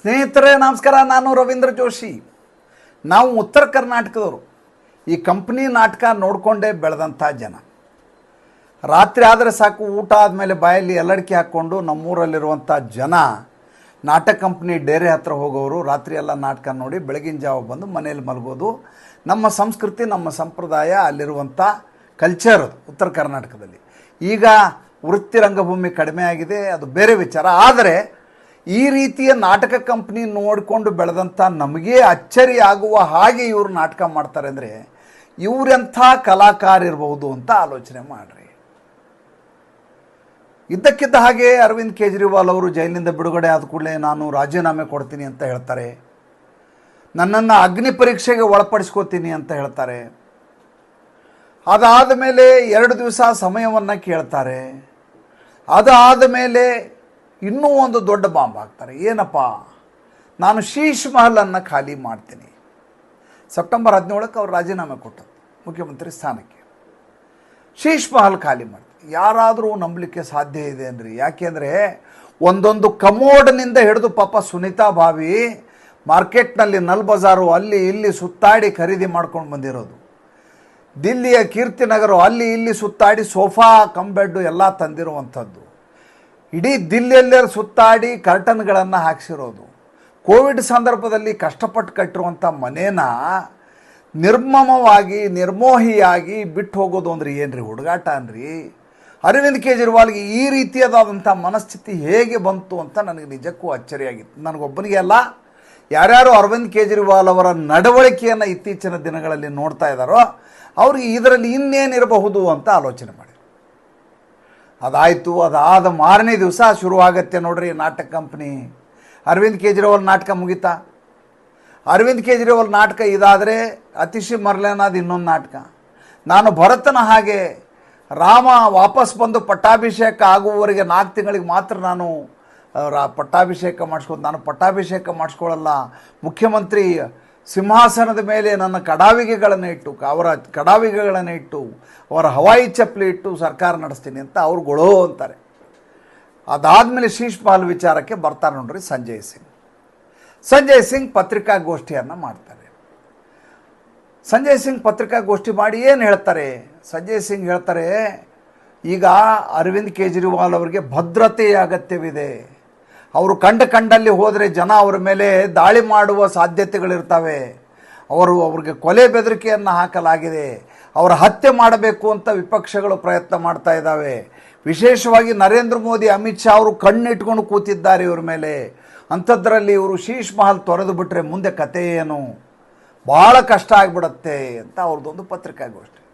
ಸ್ನೇಹಿತರೇ, ನಮಸ್ಕಾರ. ನಾನು ರವೀಂದ್ರ ಜೋಶಿ. ನಾವು ಉತ್ತರ ಕರ್ನಾಟಕದವರು. ಈ ಕಂಪ್ನಿ ನಾಟಕ ನೋಡಿಕೊಂಡೇ ಬೆಳೆದಂಥ ಜನ. ರಾತ್ರಿ ಆದರೆ ಸಾಕು, ಊಟ ಆದಮೇಲೆ ಬಾಯಲ್ಲಿ ಎಲ್ಲಡಿಕೆ ಹಾಕ್ಕೊಂಡು ನಮ್ಮೂರಲ್ಲಿರುವಂಥ ಜನ, ನಾಟಕ ಕಂಪ್ನಿ ಡೇರೆ ಹತ್ರ ಹೋಗೋರು, ರಾತ್ರಿ ಎಲ್ಲ ನಾಟಕ ನೋಡಿ ಬೆಳಗಿನ ಜಾವ ಬಂದು ಮನೇಲಿ ಮಲಗೋದು. ನಮ್ಮ ಸಂಸ್ಕೃತಿ, ನಮ್ಮ ಸಂಪ್ರದಾಯ ಅಲ್ಲಿರುವಂಥ ಕಲ್ಚರ್ ಅದು, ಉತ್ತರ ಕರ್ನಾಟಕದಲ್ಲಿ. ಈಗ ವೃತ್ತಿ ರಂಗಭೂಮಿ ಕಡಿಮೆ ಆಗಿದೆ, ಅದು ಬೇರೆ ವಿಚಾರ. ಆದರೆ ಈ ರೀತಿಯ ನಾಟಕ ಕಂಪ್ನಿ ನೋಡಿಕೊಂಡು ಬೆಳೆದಂಥ ನಮಗೆ ಅಚ್ಚರಿ ಆಗುವ ಹಾಗೆ ಇವರು ನಾಟಕ ಮಾಡ್ತಾರೆ ಅಂದರೆ ಇವರೆಂಥ ಕಲಾಕಾರ ಇರಬಹುದು ಅಂತ ಆಲೋಚನೆ ಮಾಡಿರಿ. ಇದ್ದಕ್ಕಿದ್ದ ಹಾಗೆ ಅರವಿಂದ್ ಕೇಜ್ರಿವಾಲ್ ಅವರು ಜೈಲಿನಿಂದ ಬಿಡುಗಡೆ ಆದ ಕೂಡಲೇ ನಾನು ರಾಜೀನಾಮೆ ಕೊಡ್ತೀನಿ ಅಂತ ಹೇಳ್ತಾರೆ. ನನ್ನನ್ನು ಅಗ್ನಿ ಪರೀಕ್ಷೆಗೆ ಒಳಪಡಿಸ್ಕೋತೀನಿ ಅಂತ ಹೇಳ್ತಾರೆ. ಅದಾದ ಮೇಲೆ ಎರಡು ದಿವಸ ಸಮಯವನ್ನು ಕೇಳ್ತಾರೆ. ಅದಾದ ಮೇಲೆ ಇನ್ನೂ ಒಂದು ದೊಡ್ಡ ಬಾಂಬ್ ಹಾಕ್ತಾರೆ. ಏನಪ್ಪ? ನಾನು ಶೀಶ್ ಮಹಲನ್ನು ಖಾಲಿ ಮಾಡ್ತೀನಿ. ಸೆಪ್ಟೆಂಬರ್ ಹದಿನೇಳಕ್ಕೆ ಅವ್ರು ರಾಜೀನಾಮೆ ಕೊಟ್ಟರು ಮುಖ್ಯಮಂತ್ರಿ ಸ್ಥಾನಕ್ಕೆ. ಶೀಶ್ ಮಹಲ್ ಖಾಲಿ ಮಾಡ್ತೀನಿ. ಯಾರಾದರೂ ನಂಬಲಿಕ್ಕೆ ಸಾಧ್ಯ ಇದೆ ಅನ್ರಿ ಯಾಕೆಂದರೆ ಒಂದೊಂದು ಕಮೋಡ್ನಿಂದ ಹಿಡಿದು ಪಾಪ ಸುನೀತಾ ಭಾವಿ ಮಾರ್ಕೆಟ್ನಲ್ಲಿ ನಲ್ ಬಜಾರು ಅಲ್ಲಿ ಇಲ್ಲಿ ಸುತ್ತಾಡಿ ಖರೀದಿ ಮಾಡ್ಕೊಂಡು ಬಂದಿರೋದು. ದಿಲ್ಲಿಯ ಕೀರ್ತಿನಗರು ಅಲ್ಲಿ ಇಲ್ಲಿ ಸುತ್ತಾಡಿ ಸೋಫಾ ಕಂಬೆಡ್ಡು ಎಲ್ಲ ತಂದಿರುವಂಥದ್ದು. ಇಡೀ ದಿಲ್ಲಿಯಲ್ಲೇ ಸುತ್ತಾಡಿ ಕರ್ಟನ್ಗಳನ್ನು ಹಾಕ್ಸಿರೋದು. ಕೋವಿಡ್ ಸಂದರ್ಭದಲ್ಲಿ ಕಷ್ಟಪಟ್ಟು ಕಟ್ಟಿರುವಂಥ ಮನೇನ ನಿರ್ಮಮವಾಗಿ, ನಿರ್ಮೋಹಿಯಾಗಿ ಬಿಟ್ಟು ಹೋಗೋದು ಅಂದ್ರೆ ಏನ್ರಿ ಹುಡುಗಾಟ ಅನ್ರಿ? ಅರವಿಂದ್ ಕೇಜ್ರಿವಾಲ್ಗೆ ಈ ರೀತಿಯಾದಂಥ ಮನಸ್ಥಿತಿ ಹೇಗೆ ಬಂತು ಅಂತ ನನಗೆ ನಿಜಕ್ಕೂ ಅಚ್ಚರಿಯಾಗಿತ್ತು. ನನಗೊಬ್ಬನಿಗೆ ಅಲ್ಲ, ಯಾರ್ಯಾರು ಅರವಿಂದ್ ಕೇಜ್ರಿವಾಲ್ ಅವರ ನಡವಳಿಕೆಯನ್ನು ಇತ್ತೀಚಿನ ದಿನಗಳಲ್ಲಿ ನೋಡ್ತಾ ಇದ್ದಾರೋ ಅವ್ರಿಗೆ ಇದರಲ್ಲಿ ಇನ್ನೇನಿರಬಹುದು ಅಂತ ಆಲೋಚನೆ ಮಾಡಿ. ಅದಾಯಿತು, ಅದಾದ ಮಾರನೇ ದಿವಸ ಶುರುವಾಗತ್ತೆ ನೋಡ್ರಿ ನಾಟಕ ಕಂಪ್ನಿ. ಅರವಿಂದ್ ಕೇಜ್ರಿವಾಲ್ ನಾಟಕ ಮುಗಿತಾ. ಅರವಿಂದ್ ಕೇಜ್ರಿವಾಲ್ ನಾಟಕ ಇದಾದರೆ ಅತಿಶಿ ಮರ್ಲೇನಾದ ಇನ್ನೊಂದು ನಾಟಕ. ನಾನು ಭರತನ ಹಾಗೆ ರಾಮ ವಾಪಸ್ ಬಂದು ಪಟ್ಟಾಭಿಷೇಕ ಆಗುವವರೆಗೆ ನಾಲ್ಕು ತಿಂಗಳಿಗೆ ಮಾತ್ರ ನಾನು ಪಟ್ಟಾಭಿಷೇಕ ಮಾಡಿಸ್ಕೊಂಡು ನಾನು ಪಟ್ಟಾಭಿಷೇಕ ಮಾಡಿಸ್ಕೊಳ್ಳಲ್ಲ ಮುಖ್ಯಮಂತ್ರಿ ಸಿಂಹಾಸನದ ಮೇಲೆ ನನ್ನ ಕಡಾವಿಗೆಗಳನ್ನು ಇಟ್ಟು, ಅವರ ಕಡಾವಿಗೆಗಳನ್ನು ಇಟ್ಟು, ಅವರ ಹವಾಯಿ ಚಪ್ಪಲಿ ಇಟ್ಟು ಸರ್ಕಾರ ನಡೆಸ್ತೀನಿ ಅಂತ ಅವ್ರು ಗೊಳೋ ಅಂತಾರೆ. ಅದಾದಮೇಲೆ ಶೀಶ್ ಪಾಲ್ ವಿಚಾರಕ್ಕೆ ಬರ್ತಾರೆ ನೋಡ್ರಿ ಸಂಜಯ್ ಸಿಂಗ್. ಸಂಜಯ್ ಸಿಂಗ್ ಪತ್ರಿಕಾಗೋಷ್ಠಿಯನ್ನು ಮಾಡ್ತಾರೆ. ಸಂಜಯ್ ಸಿಂಗ್ ಪತ್ರಿಕಾಗೋಷ್ಠಿ ಮಾಡಿ ಏನು ಹೇಳ್ತಾರೆ? ಸಂಜಯ್ ಸಿಂಗ್ ಹೇಳ್ತಾರೆ, ಈಗ ಅರವಿಂದ್ ಕೇಜ್ರಿವಾಲ್ ಅವರಿಗೆ ಭದ್ರತೆಯ ಅಗತ್ಯವಿದೆ. ಅವರು ಕಂಡ ಕಂಡಲ್ಲಿ ಹೋದರೆ ಜನ ಅವರ ಮೇಲೆ ದಾಳಿ ಮಾಡುವ ಸಾಧ್ಯತೆಗಳಿರ್ತವೆ. ಅವರು ಅವ್ರಿಗೆ ಕೊಲೆ ಬೆದರಿಕೆಯನ್ನು ಹಾಕಲಾಗಿದೆ. ಅವರ ಹತ್ಯೆ ಮಾಡಬೇಕು ಅಂತ ವಿಪಕ್ಷಗಳು ಪ್ರಯತ್ನ ಮಾಡ್ತಾ ಇದ್ದಾವೆ. ವಿಶೇಷವಾಗಿ ನರೇಂದ್ರ ಮೋದಿ, ಅಮಿತ್ ಶಾ ಅವರು ಕಣ್ಣಿಟ್ಕೊಂಡು ಕೂತಿದ್ದಾರೆ ಇವ್ರ ಮೇಲೆ. ಅಂಥದ್ರಲ್ಲಿ ಇವರು ಶೀಶ್ ಮಹಲ್ ತೊರೆದು ಬಿಟ್ಟರೆ ಮುಂದೆ ಕತೆ ಏನು? ಭಾಳ ಕಷ್ಟ ಆಗಿಬಿಡತ್ತೆ ಅಂತ ಅವ್ರದ್ದೊಂದು ಪತ್ರಿಕಾಗೋಷ್ಠಿ.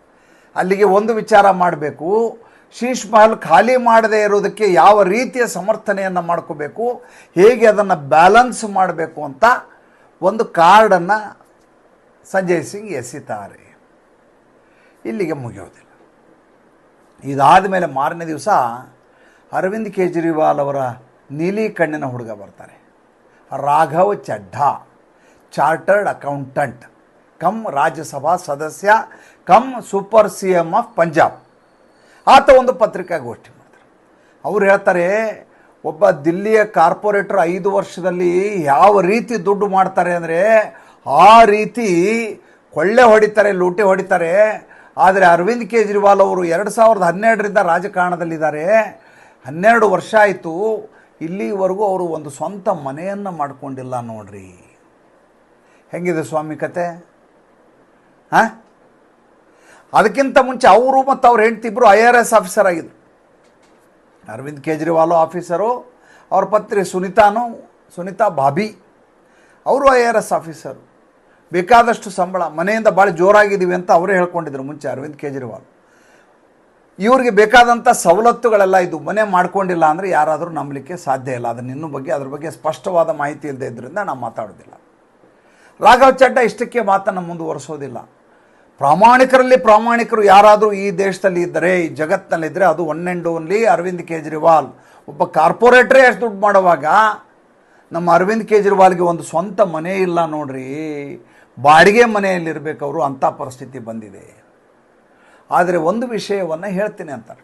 ಅಲ್ಲಿಗೆ ಒಂದು ವಿಚಾರ ಮಾಡಬೇಕು. ಶೀಶ್ ಮಹಲ್ ಖಾಲಿ ಮಾಡದೇ ಇರೋದಕ್ಕೆ ಯಾವ ರೀತಿಯ ಸಮರ್ಥನೆಯನ್ನು ಮಾಡ್ಕೋಬೇಕು? ಹೇಗೆ ಅದನ್ನು ಬ್ಯಾಲೆನ್ಸ್ ಮಾಡಬೇಕು ಅಂತ ಒಂದು ಕಾರ್ಡನ್ನು ಸಂಜಯ್ ಸಿಂಗ್ ಎಸಿತಾರೆ. ಇಲ್ಲಿಗೆ ಮುಗಿಯೋದಿಲ್ಲ. ಇದಾದ ಮೇಲೆ ಮಾರನೇ ದಿವಸ ಅರವಿಂದ್ ಕೇಜ್ರಿವಾಲ್ ಅವರ ನೀಲಿ ಕಣ್ಣಿನ ಹುಡುಗ ಬರ್ತಾರೆ. Raghav Chadha, chartered accountant, cum Rajya Sabha ಸದಸ್ಯ, cum super C M of Punjab. ಆತ ಒಂದು ಪತ್ರಿಕಾಗೋಷ್ಠಿ ಮಾಡ್ತಾರೆ ಅವ್ರು ಹೇಳ್ತಾರೆ, ಒಬ್ಬ ದಿಲ್ಲಿಯ ಕಾರ್ಪೊರೇಟರ್ ಐದು ವರ್ಷದಲ್ಲಿ ಯಾವ ರೀತಿ ದುಡ್ಡು ಮಾಡ್ತಾರೆ ಅಂದರೆ, ಆ ರೀತಿ ಕೊಳ್ಳೆ ಹೊಡಿತಾರೆ, ಲೂಟಿ ಹೊಡಿತಾರೆ. ಆದರೆ ಅರವಿಂದ್ ಕೇಜ್ರಿವಾಲ್ ಅವರು ಎರಡು ಸಾವಿರದ ಹನ್ನೆರಡರಿಂದ ರಾಜಕಾರಣದಲ್ಲಿದ್ದಾರೆ. ಹನ್ನೆರಡು ವರ್ಷ ಆಯಿತು, ಇಲ್ಲಿವರೆಗೂ ಅವರು ಒಂದು ಸ್ವಂತ ಮನೆಯನ್ನು ಮಾಡಿಕೊಂಡಿಲ್ಲ ನೋಡ್ರಿ. ಹೆಂಗಿದೆ ಸ್ವಾಮಿ ಕತೆ? ಹಾಂ ಅದಕ್ಕಿಂತ ಮುಂಚೆ ಅವರು ಮತ್ತು ಅವ್ರ ಹೆಂಡತಿ ಇಬ್ಬರು ಐ ಆರ್ ಎಸ್ ಆಫೀಸರ್ ಆಗಿದ್ರು. ಅರವಿಂದ್ ಕೇಜ್ರಿವಾಲ್ ಆಫೀಸರು, ಅವ್ರ ಪತ್ರಿ ಸುನಿತಾನು, ಸುನಿತಾ ಬಾಬಿ ಅವರು ಐ ಆರ್ ಎಸ್ ಆಫೀಸರು. ಬೇಕಾದಷ್ಟು ಸಂಬಳ, ಮನೆಯಿಂದ ಭಾಳ ಜೋರಾಗಿದ್ದೀವಿ ಅಂತ ಅವರೇ ಹೇಳ್ಕೊಂಡಿದ್ರು ಮುಂಚೆ ಅರವಿಂದ್ ಕೇಜ್ರಿವಾಲ್. ಇವ್ರಿಗೆ ಬೇಕಾದಂಥ ಸವಲತ್ತುಗಳೆಲ್ಲ ಇದು ಮನೆ ಮಾಡ್ಕೊಂಡಿಲ್ಲ ಅಂದರೆ ಯಾರಾದರೂ ನಂಬಲಿಕ್ಕೆ ಸಾಧ್ಯ ಇಲ್ಲ. ಅದನ್ನ ಇನ್ನೂ ಬಗ್ಗೆ, ಅದ್ರ ಬಗ್ಗೆ ಸ್ಪಷ್ಟವಾದ ಮಾಹಿತಿ ಇಲ್ಲದೆ ಇದ್ದರಿಂದ ನಾವು ಮಾತಾಡೋದಿಲ್ಲ. ರಾಘವ್ ಚಡ್ಡ ಇಷ್ಟಕ್ಕೆ ಮಾತನ್ನು ಮುಂದುವರಿಸೋದಿಲ್ಲ. ಪ್ರಾಮಾಣಿಕರಲ್ಲಿ ಪ್ರಾಮಾಣಿಕರು ಯಾರಾದರೂ ಈ ದೇಶದಲ್ಲಿ ಇದ್ದರೆ, ಈ ಜಗತ್ತಿನಲ್ಲಿದ್ದರೆ ಅದು one and only Arvind Kejriwal. ಒಬ್ಬ ಕಾರ್ಪೊರೇಟ್ರೇ ಅಷ್ಟು ದುಡ್ಡು ಮಾಡುವಾಗ ನಮ್ಮ ಅರವಿಂದ್ ಕೇಜ್ರಿವಾಲ್ಗೆ ಒಂದು ಸ್ವಂತ ಮನೆ ಇಲ್ಲ ನೋಡ್ರಿ. ಬಾಡಿಗೆ ಮನೆಯಲ್ಲಿರಬೇಕು ಅವರು, ಅಂಥ ಪರಿಸ್ಥಿತಿ ಬಂದಿದೆ. ಆದರೆ ಒಂದು ವಿಷಯವನ್ನು ಹೇಳ್ತೀನಿ ಅಂತಾರೆ.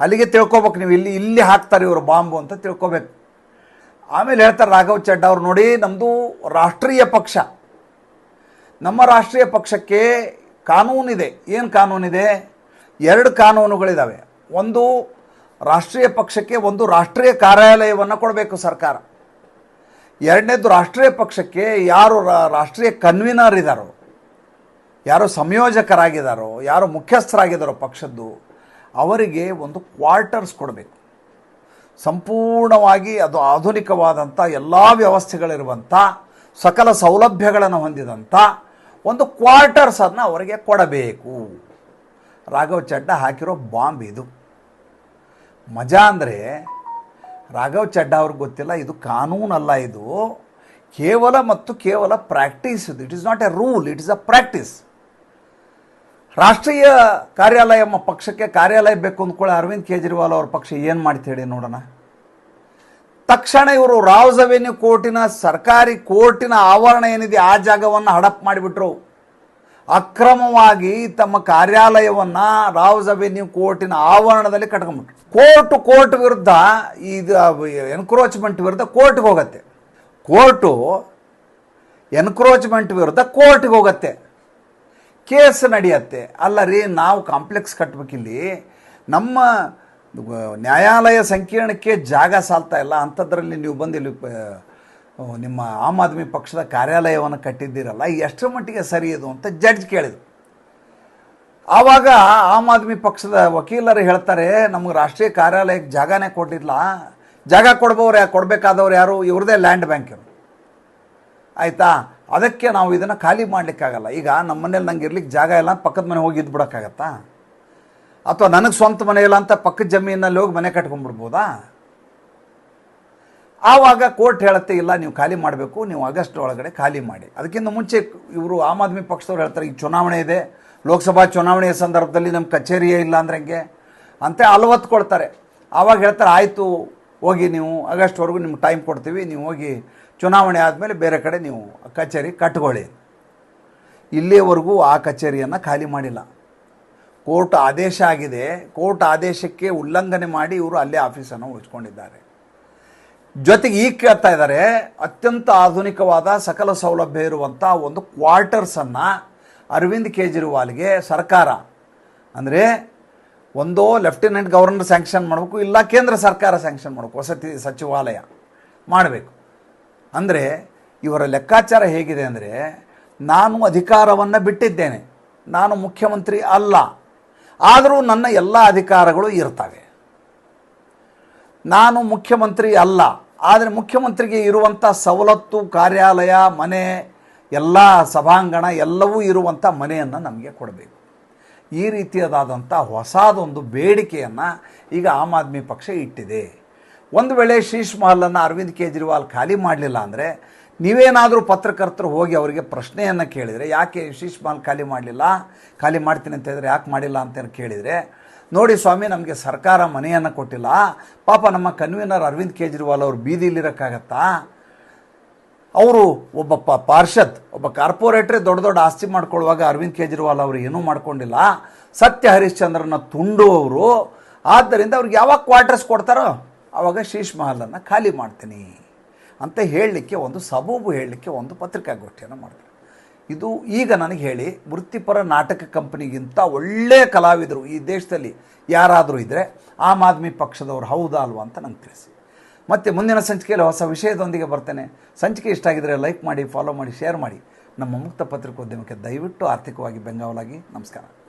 ಅಲ್ಲಿಗೆ ತಿಳ್ಕೊಬೇಕು ನೀವು, ಇಲ್ಲಿ ಇಲ್ಲಿ ಹಾಕ್ತಾರೆ ಇವರು ಬಾಂಬು ಅಂತ ತಿಳ್ಕೊಬೇಕು. ಆಮೇಲೆ ಹೇಳ್ತಾರೆ ರಾಘವ್ ಚಡ್ಡ ಅವ್ರು ನೋಡಿ ನಮ್ಮದು ರಾಷ್ಟ್ರೀಯ ಪಕ್ಷ. ನಮ್ಮ ರಾಷ್ಟ್ರೀಯ ಪಕ್ಷಕ್ಕೆ ಕಾನೂನಿದೆ. ಏನು ಕಾನೂನಿದೆ? ಎರಡು ಕಾನೂನುಗಳಿದ್ದಾವೆ ಒಂದು ರಾಷ್ಟ್ರೀಯ ಪಕ್ಷಕ್ಕೆ ಒಂದು ರಾಷ್ಟ್ರೀಯ ಕಾರ್ಯಾಲಯವನ್ನು ಕೊಡಬೇಕು ಸರ್ಕಾರ. ಎರಡನೇದು ರಾಷ್ಟ್ರೀಯ ಪಕ್ಷಕ್ಕೆ ಯಾರು ರಾಷ್ಟ್ರೀಯ ಕನ್ವೀನರ್ ಇದ್ದಾರೋ ಯಾರು ಸಂಯೋಜಕರಾಗಿದ್ದಾರೋ ಯಾರು ಮುಖ್ಯಸ್ಥರಾಗಿದ್ದಾರೋ ಪಕ್ಷದ್ದು, ಅವರಿಗೆ ಒಂದು ಕ್ವಾರ್ಟರ್ಸ್ ಕೊಡಬೇಕು. ಸಂಪೂರ್ಣವಾಗಿ ಅದು ಆಧುನಿಕವಾದಂಥ ಎಲ್ಲ ವ್ಯವಸ್ಥೆಗಳಿರುವಂಥ ಸಕಲ ಸೌಲಭ್ಯಗಳನ್ನು ಹೊಂದಿದಂಥ ಒಂದು ಕ್ವಾರ್ಟರ್ಸ್ ಅದನ್ನ ಅವರಿಗೆ ಕೊಡಬೇಕು. ರಾಘವ್ ಚಡ್ಡ ಹಾಕಿರೋ ಬಾಂಬ್ ಇದು. ಮಜಾ ಅಂದರೆ ರಾಘವ್ ಚಡ್ಡ ಅವ್ರಿಗೆ ಗೊತ್ತಿಲ್ಲ, ಇದು ಕಾನೂನಲ್ಲ ಇದು. ಕೇವಲ ಮತ್ತು ಕೇವಲ ಪ್ರಾಕ್ಟೀಸ್ ಇದು. It is not a rule it is a practice ರಾಷ್ಟ್ರೀಯ ಕಾರ್ಯಾಲಯ ಪಕ್ಷಕ್ಕೆ ಕಾರ್ಯಾಲಯ ಬೇಕು ಅಂದ್ಕೊಳ್ಳಿ ಅರವಿಂದ್ ಕೇಜ್ರಿವಾಲ್ ಅವ್ರ ಪಕ್ಷ ಏನು ಮಾಡ್ತೇಳಿ ನೋಡೋಣ. ತಕ್ಷಣ ಇವರು ರಾವ್ಸ್ ಅವೆನ್ಯೂ ಕೋರ್ಟಿನ, ಸರ್ಕಾರಿ ಕೋರ್ಟಿನ ಆವರಣ ಏನಿದೆ ಆ ಜಾಗವನ್ನು ಹಡಪ್ ಮಾಡಿಬಿಟ್ರು. ಅಕ್ರಮವಾಗಿ ತಮ್ಮ ಕಾರ್ಯಾಲಯವನ್ನು ರಾವ್ಸ್ ಅವೆನ್ಯೂ ಕೋರ್ಟಿನ ಆವರಣದಲ್ಲಿ ಕಟ್ಕೊಂಡ್ಬಿಟ್ರು. ಕೋರ್ಟ್ ಕೋರ್ಟ್ ವಿರುದ್ಧ ಇದು ಎನ್ಕ್ರೋಚ್ಮೆಂಟ್ ವಿರುದ್ಧ ಕೋರ್ಟ್ಗೆ ಹೋಗುತ್ತೆ. ಕೋರ್ಟು ಎನ್ಕ್ರೋಚ್ಮೆಂಟ್ ವಿರುದ್ಧ ಕೋರ್ಟ್ಗೆ ಹೋಗುತ್ತೆ. ಕೇಸ್ ನಡೆಯತ್ತೆ. ಅಲ್ಲ ರೀ ನಾವು ಕಾಂಪ್ಲೆಕ್ಸ್ ಕಟ್ಬೇಕಿಲ್ಲಿ ನಮ್ಮ ನ್ಯಾಯಾಲಯ ಸಂಕೀರ್ಣಕ್ಕೆ ಜಾಗ ಸಾಲ್ತಾ ಇಲ್ಲ. ಅಂಥದ್ರಲ್ಲಿ ನೀವು ಬಂದು ಇಲ್ಲಿ ನಿಮ್ಮ ಆಮ್ ಆದ್ಮಿ ಪಕ್ಷದ ಕಾರ್ಯಾಲಯವನ್ನು ಕಟ್ಟಿದ್ದೀರಲ್ಲ ಎಷ್ಟರ ಮಟ್ಟಿಗೆ ಸರಿ ಇದು ಅಂತ ಜಡ್ಜ್ ಕೇಳಿದ್ರು. ಆವಾಗ ಆಮ್ ಆದ್ಮಿ ಪಕ್ಷದ ವಕೀಲರು ಹೇಳ್ತಾರೆ, ನಮಗೆ ರಾಷ್ಟ್ರೀಯ ಕಾರ್ಯಾಲಯಕ್ಕೆ ಜಾಗನೇ ಕೊಟ್ಟಿಲ್ಲ ಜಾಗ ಕೊಡ್ಬೋರು ಯಾ ಕೊಡಬೇಕಾದವ್ರು ಯಾರು? ಇವ್ರದೇ ಲ್ಯಾಂಡ್ ಬ್ಯಾಂಕ್ ಇವರು. ಆಯಿತಾ? ಅದಕ್ಕೆ ನಾವು ಇದನ್ನು ಖಾಲಿ ಮಾಡಲಿಕ್ಕಾಗಲ್ಲ. ಈಗ ನಮ್ಮ ಮನೇಲಿ ನಂಗೆ ಇರ್ಲಿಕ್ಕೆ ಜಾಗ ಇಲ್ಲ ಪಕ್ಕದ ಮನೆ ಹೋಗಿ ಇದ್ದು ಬಿಡೋಕ್ಕಾಗತ್ತಾ ಅಥವಾ ನನಗೆ ಸ್ವಂತ ಮನೆ ಇಲ್ಲ ಅಂತ ಪಕ್ಕದ ಜಮೀನಲ್ಲಿ ಹೋಗಿ ಮನೆ ಕಟ್ಕೊಂಡ್ಬಿಡ್ಬೋದಾ? ಆವಾಗ ಕೋರ್ಟ್ ಹೇಳುತ್ತೆ, ಇಲ್ಲ, ನೀವು ಖಾಲಿ ಮಾಡಬೇಕು, ನೀವು ಆಗಸ್ಟ್ ಒಳಗಡೆ ಖಾಲಿ ಮಾಡಿ. ಅದಕ್ಕಿಂತ ಮುಂಚೆ ಇವರು ಆಮ್ ಆದ್ಮಿ ಪಕ್ಷದವ್ರು ಹೇಳ್ತಾರೆ ಈಗ ಚುನಾವಣೆ ಇದೆ, ಲೋಕಸಭಾ ಚುನಾವಣೆಯ ಸಂದರ್ಭದಲ್ಲಿ ನಮ್ಮ ಕಚೇರಿಯೇ ಇಲ್ಲ ಅಂದ್ರೆ ಹೆಂಗೆ ಅಂತ ಅಲವತ್ಕೊಳ್ತಾರೆ. ಆವಾಗ ಹೇಳ್ತಾರೆ, ಆಯಿತು, ಹೋಗಿ ನೀವು ಆಗಸ್ಟ್ವರೆಗೂ ನಿಮ್ಗೆ ಟೈಮ್ ಕೊಡ್ತೀವಿ, ನೀವು ಹೋಗಿ ಚುನಾವಣೆ ಆದಮೇಲೆ ಬೇರೆ ಕಡೆ ನೀವು ಕಚೇರಿ ಕಟ್ಕೊಳ್ಳಿ. ಇಲ್ಲಿಯವರೆಗೂ ಆ ಕಚೇರಿಯನ್ನು ಖಾಲಿ ಮಾಡಿಲ್ಲ. ಕೋರ್ಟ್ ಆದೇಶ ಆಗಿದೆ. ಕೋರ್ಟ್ ಆದೇಶಕ್ಕೆ ಉಲ್ಲಂಘನೆ ಮಾಡಿ ಇವರು ಅಲ್ಲೇ ಆಫೀಸನ್ನು ಉಳಿಸ್ಕೊಂಡಿದ್ದಾರೆ. ಜೊತೆಗೆ ಈಗ ಕೇಳ್ತಾ ಇದ್ದಾರೆ, ಅತ್ಯಂತ ಆಧುನಿಕವಾದ ಸಕಲ ಸೌಲಭ್ಯ ಇರುವಂಥ ಒಂದು ಕ್ವಾರ್ಟರ್ಸನ್ನು ಅರವಿಂದ್ ಕೇಜ್ರಿವಾಲ್ಗೆ ಸರ್ಕಾರ. ಅಂದರೆ ಒಂದೋ ಲೆಫ್ಟಿನೆಂಟ್ ಗವರ್ನರ್ ಸ್ಯಾಂಕ್ಷನ್ ಮಾಡಬೇಕು, ಇಲ್ಲ ಕೇಂದ್ರ ಸರ್ಕಾರ ಸ್ಯಾಂಕ್ಷನ್ ಮಾಡಬೇಕು, ವಸತಿ ಸಚಿವಾಲಯ ಮಾಡಬೇಕು. ಅಂದರೆ ಇವರ ಲೆಕ್ಕಾಚಾರ ಹೇಗಿದೆ ಅಂದರೆ, ನಾನು ಅಧಿಕಾರವನ್ನು ಬಿಟ್ಟಿದ್ದೇನೆ. ನಾನು ಮುಖ್ಯಮಂತ್ರಿ ಅಲ್ಲ. ಆದರೂ ನನ್ನ ಎಲ್ಲ ಅಧಿಕಾರಗಳು ಇರ್ತವೆ. ನಾನು ಮುಖ್ಯಮಂತ್ರಿ ಅಲ್ಲ. ಆದರೆ ಮುಖ್ಯಮಂತ್ರಿಗೆ ಇರುವಂಥ ಸವಲತ್ತು, ಕಾರ್ಯಾಲಯ, ಮನೆ, ಎಲ್ಲ ಸಭಾಂಗಣ ಎಲ್ಲವೂ ಇರುವಂಥ ಮನೆಯನ್ನು ನಮಗೆ ಕೊಡಬೇಕು. ಈ ರೀತಿಯದಾದಂಥ ಹೊಸದೊಂದು ಬೇಡಿಕೆಯನ್ನು ಈಗ ಆಮ್ ಆದ್ಮಿ ಪಕ್ಷ ಇಟ್ಟಿದೆ. ಒಂದು ವೇಳೆ ಶೀಶ್ ಮಹಲನ್ನು ಅರವಿಂದ್ ಕೇಜ್ರಿವಾಲ್ ಖಾಲಿ ಮಾಡಲಿಲ್ಲ ಅಂದರೆ ನೀವೇನಾದರೂ ಪತ್ರಕರ್ತರು ಹೋಗಿ ಅವರಿಗೆ ಪ್ರಶ್ನೆಯನ್ನು ಕೇಳಿದರೆ, ಯಾಕೆ ಶೀಶ್ ಮಹಲ್ ಖಾಲಿ ಮಾಡಲಿಲ್ಲ? ಖಾಲಿ ಮಾಡ್ತೀನಿ ಅಂತ ಹೇಳಿದ್ರೆ ಯಾಕೆ ಮಾಡಿಲ್ಲ? ಅಂತ ಕೇಳಿದರೆ, ನೋಡಿ ಸ್ವಾಮಿ, ನಮಗೆ ಸರ್ಕಾರ ಮನೆಯನ್ನು ಕೊಟ್ಟಿಲ್ಲ. ಪಾಪ ನಮ್ಮ ಕನ್ವೀನರ್ ಅರವಿಂದ್ ಕೇಜ್ರಿವಾಲ್ ಅವರು ಬೀದಿಲಿರೋಕ್ಕಾಗತ್ತಾ ಅವರು ಒಬ್ಬ ಪ ಪಾರ್ಷತ್ ಒಬ್ಬ ಕಾರ್ಪೊರೇಟ್ರೇ ದೊಡ್ಡ ದೊಡ್ಡ ಆಸ್ತಿ ಮಾಡ್ಕೊಳ್ಳುವಾಗ ಅರವಿಂದ್ ಕೇಜ್ರಿವಾಲ್ ಅವರು ಏನೂ ಮಾಡ್ಕೊಂಡಿಲ್ಲ. ಸತ್ಯ ಹರಿಶ್ಚಂದ್ರನ ತುಂಡು ಅವರು ಆದ್ದರಿಂದ ಅವ್ರಿಗೆ ಯಾವಾಗ ಕ್ವಾರ್ಟರ್ಸ್ ಕೊಡ್ತಾರೋ ಆವಾಗ ಶೀಶ್ ಮಹಲನ್ನು ಖಾಲಿ ಮಾಡ್ತೀನಿ. ಅಂತ ಹೇಳಲಿಕ್ಕೆ ಒಂದು ಸಬೂಬು ಹೇಳಲಿಕ್ಕೆ ಒಂದು ಪತ್ರಿಕಾಗೋಷ್ಠಿಯನ್ನು ಮಾಡ್ತಾರೆ ಇದು ಈಗ ನನಗೆ ಹೇಳಿ, ವೃತ್ತಿಪರ ನಾಟಕ ಕಂಪನಿಗಿಂತ ಒಳ್ಳೆಯ ಕಲಾವಿದರು ಈ ದೇಶದಲ್ಲಿ ಯಾರಾದರೂ ಇದ್ದರೆ ಆಮ್ ಆದ್ಮಿ ಪಕ್ಷದವರು ಹೌದಾ ಅಲ್ವಾ ಅಂತ ನಂಗೆ ತಿಳಿಸಿ. ಮತ್ತು ಮುಂದಿನ ಸಂಚಿಕೆಯಲ್ಲಿ ಹೊಸ ವಿಷಯದೊಂದಿಗೆ ಬರ್ತೇನೆ. ಸಂಚಿಕೆ ಇಷ್ಟ ಆಗಿದರೆ ಲೈಕ್ ಮಾಡಿ, ಫಾಲೋ ಮಾಡಿ, ಶೇರ್ ಮಾಡಿ. ನಮ್ಮ ಮುಕ್ತ ಪತ್ರಿಕೋದ್ಯಮಕ್ಕೆ ದಯವಿಟ್ಟು ಆರ್ಥಿಕವಾಗಿ ಬೆಂಗಾವಲಾಗಿ. ನಮಸ್ಕಾರ.